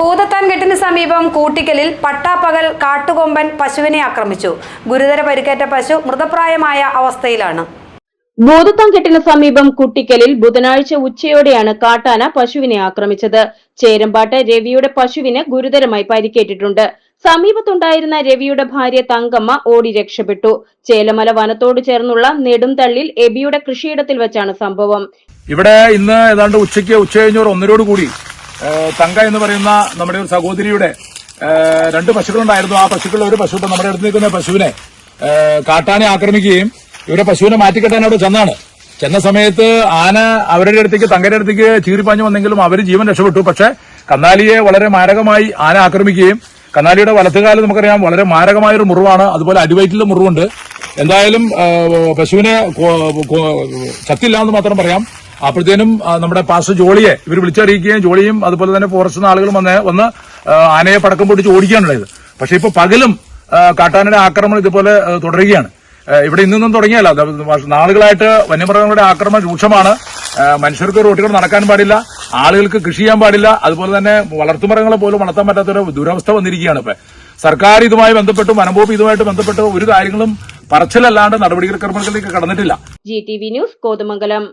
ഭൂതത്താൻകെട്ടിന് സമീപം കൂട്ടിക്കലിൽ പട്ടാപ്പകൽ കാട്ടുകൊമ്പൻ പശുവിനെ ആക്രമിച്ചു. ഗുരുതര പരിക്കേറ്റ പശു മൃതപ്രായമായ അവസ്ഥയിലാണ്. ഭൂതത്താൻകെട്ടിന് സമീപം കുട്ടിക്കലിൽ ബുധനാഴ്ച ഉച്ചയോടെയാണ് കാട്ടാന പശുവിനെ ആക്രമിച്ചത്. ചേരമ്പാട്ട് രവിയുടെ പശുവിന് ഗുരുതരമായി പരിക്കേറ്റിട്ടുണ്ട്. സമീപത്തുണ്ടായിരുന്ന രവിയുടെ ഭാര്യ തങ്കമ്മ ഓടി രക്ഷപ്പെട്ടു. ചേലമല വനത്തോട് ചേർന്നുള്ള നെടുംതള്ളിൽ എബിയുടെ കൃഷിയിടത്തിൽ വെച്ചാണ് സംഭവം. ഇവിടെ ഇന്ന് ഏതാണ്ട് ഉച്ചയ്ക്ക് ഉച്ച കഴിഞ്ഞ ഒരു ഒന്നരോട് കൂടി തങ്ക എന്ന് പറയുന്ന നമ്മുടെ ഒരു സഹോദരിയുടെ രണ്ട് പശുക്കളുണ്ടായിരുന്നു. ആ പശുക്കളിൽ ഒരു പശു നമ്മുടെ അടുത്ത് നിൽക്കുന്ന പശുവിനെ കാട്ടാനെ ആക്രമിക്കുകയും ഇവരെ പശുവിനെ മാറ്റിക്കെട്ടാൻ അവിടെ ചെന്നാണ്. ചെന്ന സമയത്ത് ആന അവരുടെ അടുത്തേക്ക് തങ്കയുടെ അടുത്തേക്ക് ചീറിപ്പാഞ്ഞു വന്നെങ്കിലും അവർ ജീവൻ രക്ഷപ്പെട്ടു. പക്ഷെ കന്നാലിയെ വളരെ മാരകമായി ആന ആക്രമിക്കുകയും കന്നാലിയുടെ വലത്തുകാലം നമുക്കറിയാം വളരെ മാരകമായ ഒരു മുറിവാണ്. അതുപോലെ അടിവയറ്റിലെ മുറിവുണ്ട്. എന്തായാലും പശുവിനെ ചത്തില്ല എന്ന് മാത്രം പറയാം. അപ്പോഴത്തേനും നമ്മുടെ പാസ് ജോളിയെ ഇവർ വിളിച്ചറിയിക്കുകയും ജോളിയും അതുപോലെ തന്നെ ഫോറസ്റ്റ് ആളുകളും വന്ന് വന്ന് ആനയെ പടക്കം പൊട്ടിച്ച് ഓടിക്കാനുണ്ടായത് പക്ഷെ ഇപ്പൊ പകലും കാട്ടാനയുടെ ആക്രമണം ഇതുപോലെ തുടരുകയാണ്. ഇവിടെ ഇന്നൊന്നും തുടങ്ങിയല്ല. നാളുകളായിട്ട് വന്യമൃഗങ്ങളുടെ ആക്രമണം രൂക്ഷമാണ്. മനുഷ്യർക്ക് റോട്ടിലൂടെ നടക്കാൻ പാടില്ല. ആളുകൾക്ക് കൃഷി ചെയ്യാൻ പാടില്ല. അതുപോലെ തന്നെ വളർത്തുമൃഗങ്ങളെ പോലും വളർത്താൻ പറ്റാത്തൊരു ദുരവസ്ഥ വന്നിരിക്കുകയാണ് ഇപ്പൊ. സർക്കാർ ഇതുമായി ബന്ധപ്പെട്ടും വനംവകുപ്പ് ഇതുമായിട്ട് ബന്ധപ്പെട്ട് ഒരു കാര്യങ്ങളും പറച്ചിലല്ലാണ്ട് നടപടിക്രമങ്ങളിലേക്ക് കടന്നിട്ടില്ല. G T V news Kothamangalam.